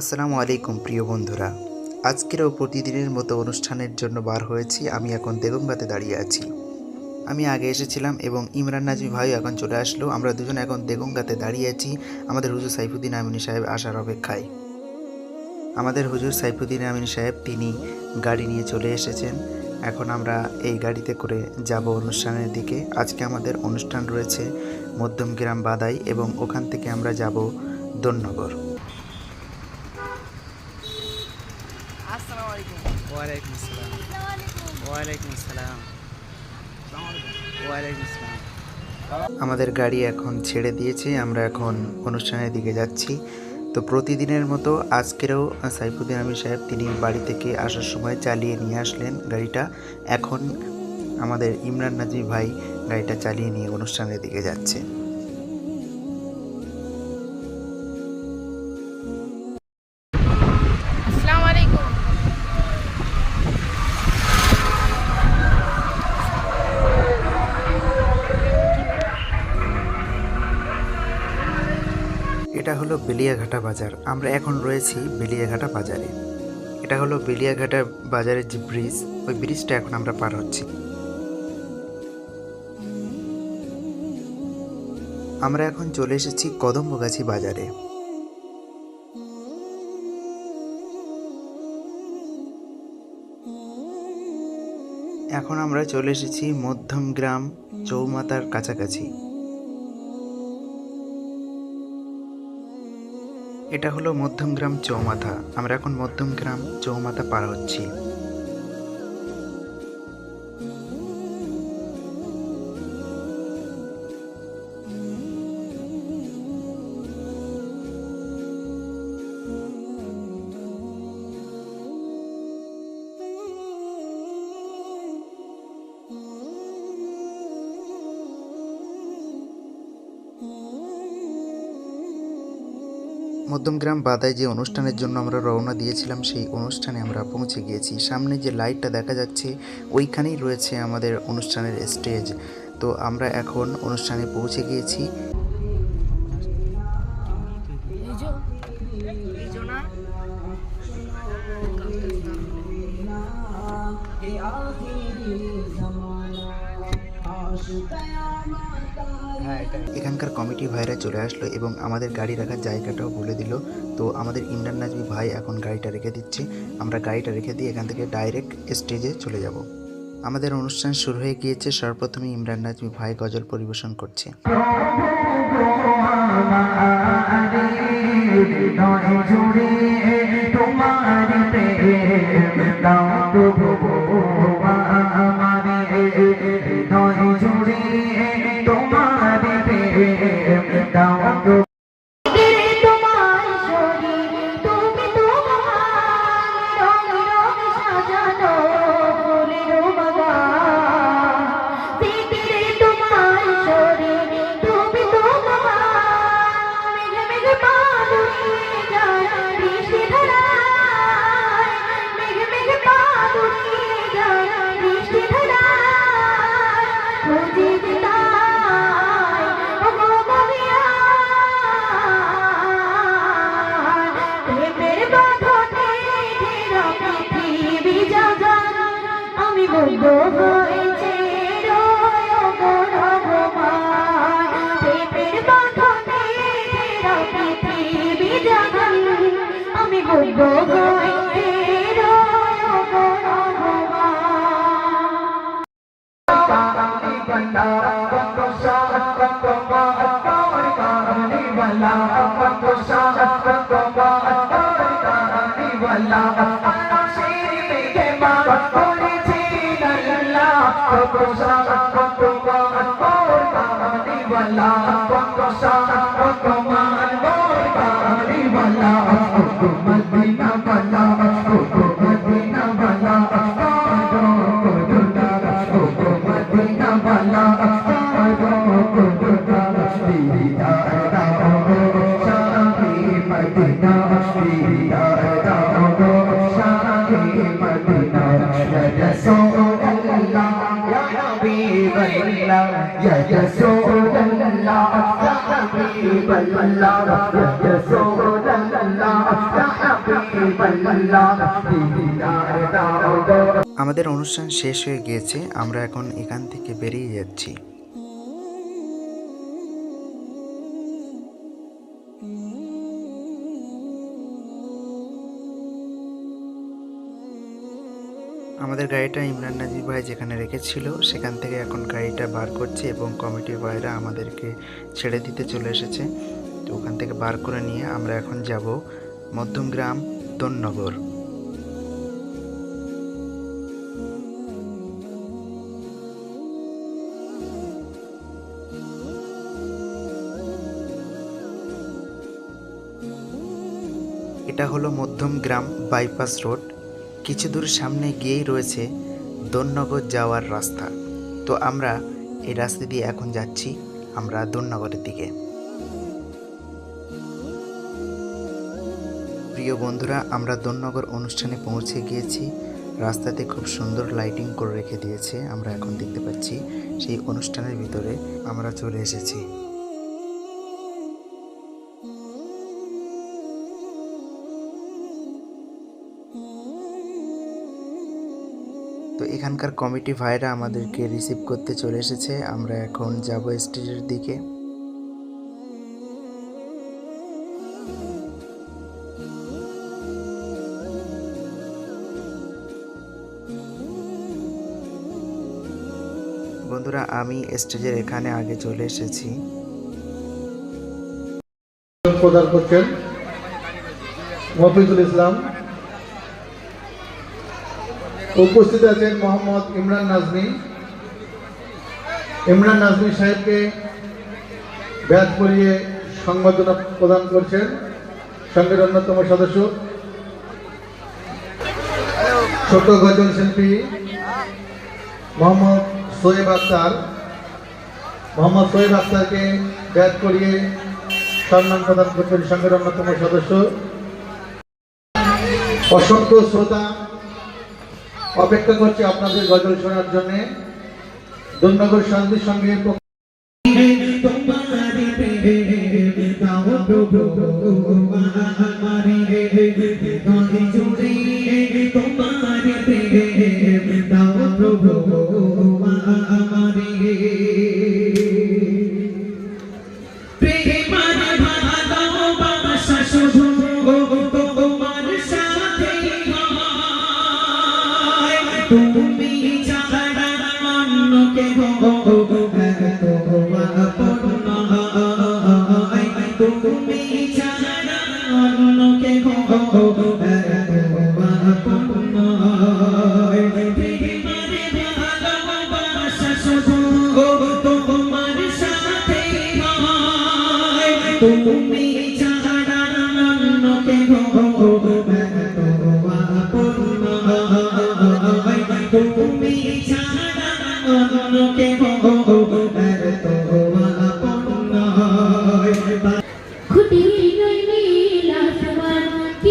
আসসালামু আলাইকুম, প্রিয় বন্ধুরা। আজকেরও প্রতিদিনের মতো অনুষ্ঠানের জন্য বার হয়েছি। আমি এখন দেগঙ্গাতে দাঁড়িয়ে আছি। আমি আগে এসেছিলাম এবং ইমরান নাজমি ভাই এখন চলে আসলো। আমরা দুজন এখন দেগঙ্গাতে দাঁড়িয়ে আছি আমাদের হুজুর সাইফুদ্দিন আমিনী সাহেব আসার অপেক্ষায়। আমাদের হুজুর সাইফুদ্দিন আমিনী সাহেব, তিনি গাড়ি নিয়ে চলে এসেছেন। এখন আমরা এই গাড়িতে করে যাব অনুষ্ঠানের দিকে। আজকে আমাদের অনুষ্ঠান রয়েছে মধ্যমগ্রাম বাদাই এবং ওখান থেকে আমরা যাব দোননগর আসসালামু আলাইকুম ওয়ালাইকুম আসসালাম। ওয়ালাইকুম আসসালাম। ওয়ালাইকুম আসসালাম। আমাদের গাড়ি এখন ছেড়ে দিয়েছে, আমরা এখন অনুষ্ঠানের দিকে যাচ্ছি। তো প্রতিদিনের মতো আজকেরও সাইফুদ্দিন আমির সাহেব, তিনি বাড়ি থেকে আসার সময় চালিয়ে নিয়ে আসলেন গাড়িটা। এখন আমাদের ইমরান নাজিব ভাই গাড়িটা চালিয়ে নিয়ে অনুষ্ঠানের দিকে যাচ্ছে। এটা হলো বেলিয়াঘাটা বাজার। আমরা এখন রয়েছি বেলিয়াঘাটা বাজারে। এটা হলো বেলিয়াঘাটা বাজারের যে ব্রিজ ওই ব্রিজটা এখন আমরা পার হচ্ছি। আমরা এখন চলে এসেছি কদম্বগাছি বাজারে। এখন আমরা চলে এসেছি মধ্যমগ্রাম চৌমাতার কাছাকাছি। এটা হলো মধ্যমগ্রাম চৌমাথা। আমরা এখন মধ্যমগ্রাম চৌমাথা পার হচ্ছি। মধ্যমগ্রাম বাদায় যে অনুষ্ঠানের জন্য আমরা রওনা দিয়েছিলাম, সেই অনুষ্ঠানে আমরা পৌঁছে গিয়েছি। সামনে যে লাইটটা দেখা যাচ্ছে, ওইখানেই রয়েছে আমাদের অনুষ্ঠানের স্টেজ। তো আমরা এখন অনুষ্ঠানে পৌঁছে গিয়েছি। এখানকার কমিটি ভাইরা চলে আসলো এবং আমাদের গাড়ি রাখার জায়গাটাও বলে দিল। তো আমাদের ইমরান নাজমি ভাই এখন গাড়িটা রেখে দিচ্ছে। আমরা গাড়িটা রেখে দিয়ে এখান থেকে ডাইরেক্ট স্টেজে চলে যাব। আমাদের অনুষ্ঠান শুরু হয়ে গিয়েছে। সর্বপ্রথমে ইমরান নাজমি ভাই গজল পরিবেশন করছে। তোমার আমি वाला पकसा पकमान बोकारी वाला तो मदीना वाला तो मदीना वाला तो दुदारा तो मदीना वाला तो दुदारा दीदार दा शाही मदीना दीदार दा शाही मदीना रसूल अल्लाह या हबीब अल्लाह या रसूल حبيب الله يا رسول الله يا হাবিবাল্লাহ দিদার দাও গো আমাদের অনুষ্ঠান শেষ হয়ে গিয়েছে আমরা এখন এখান থেকে বেরিয়ে যাচ্ছি আমাদের গাড়িটা ইমরান নাজির ভাই যেখানে রেখেছিল, সেখান থেকে এখন গাড়িটা বার করছে এবং কমিটির ভাইরা আমাদেরকে ছেড়ে দিতে চলে এসেছে। তো ওখান থেকে বার করে নিয়ে আমরা এখন যাব মধ্যমগ্রাম দননগর। এটা হলো মধ্যম গ্রাম বাইপাস রোড। কিছু দূর সামনে গিয়েই রয়েছে দোননগর যাওয়ার রাস্তা। তো আমরা এই রাস্তা দিয়ে এখন যাচ্ছি, আমরা দোননগরের দিকে। প্রিয় বন্ধুরা, আমরা দোননগর অনুষ্ঠানে পৌঁছে গিয়েছি। রাস্তাতে খুব সুন্দর লাইটিং করে রেখে দিয়েছে, আমরা এখন দেখতে পাচ্ছি সেই অনুষ্ঠানের ভিতরে আমরা চলে এসেছি। তো এখানকার কমিটি ভাইরা আমাদেরকে রিসিভ করতে চলে এসেছে। আমরা এখন যাব স্টেজের দিকে। বন্ধুরা, আমি স্টেজের এখানে আগে চলে এসেছি। প্রদান করছেন মফিজুল ইসলাম। উপস্থিত আছেন মোহাম্মদ ইমরান নাজমি। ইমরান নাজমি সাহেবকে ব্যাচ পরিয়ে সংবর্ধনা প্রদান করছেন সঙ্গের অন্যতম সদস্য ছোট গজল শিল্পী মোহাম্মদ সোয়েব আক্তার। মোহাম্মদ সোয়েব আক্তারকে ব্যাট করিয়ে সম্মান প্রদান করছেন সংঘের অন্যতম সদস্য। অসংখ্য শ্রোতা অপেক্ষা করছি আপনাদের গজল শোনার জন্য। দুর্নগর শান্তির সঙ্গে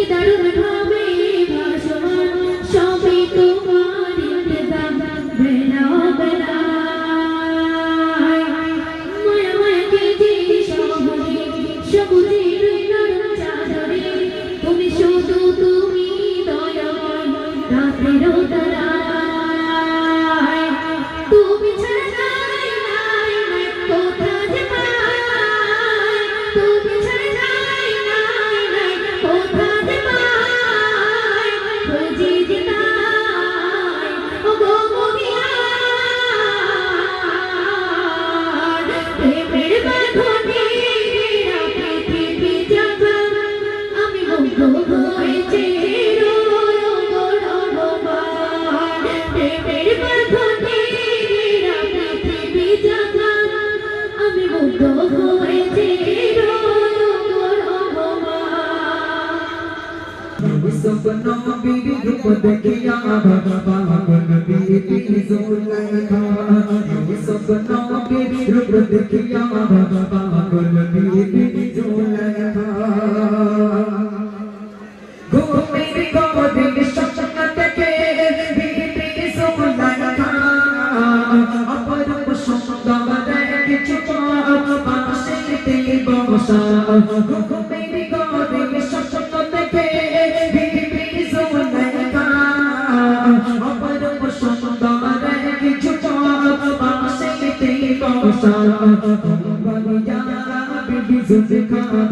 दर्द सपना के रूप दिखिया पागल बीबी जुलैखा घूमे को दिल सपनत के बीबी जुलैखा अपरूप सुंदर देख छुपा पास तेरी बमसा घूमे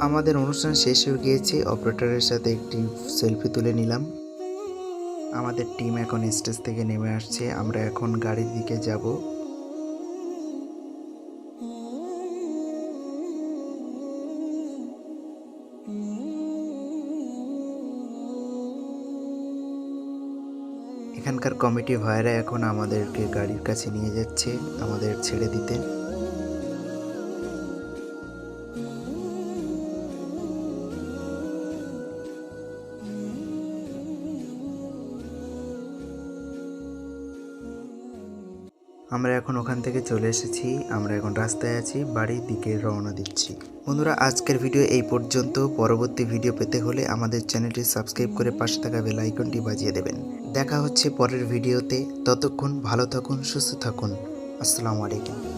আমাদের অনুষ্ঠান শেষ হয়ে গিয়েছে। অপারেটরের সাথে একটি সেলফি তুলে নিলাম। আমাদের টিম এখন স্টেজ থেকে নেমে আসছে। আমরা এখন গাড়ির দিকে যাব। এখানকার কমিটি ভাইরা এখন আমাদেরকে গাড়ির কাছে নিয়ে যাচ্ছে, আমাদের ছেড়ে দিতে। আমরা এখন ওখান থেকে চলে এসেছি, আমরা এখন রাস্তায় আছি বাড়ির দিকে রওনা দিচ্ছি। বন্ধুরা, আজকের ভিডিও এই পর্যন্ত। পরবর্তী ভিডিও পেতে হলে আমাদের চ্যানেলটি সাবস্ক্রাইব করে পাশে থাকা বেল আইকনটি বাজিয়ে দেবেন। দেখা হচ্ছে পরের ভিডিওতে। ততক্ষণ ভালো থাকুন সুস্থ থাকুন। আসসালামু আলাইকুম।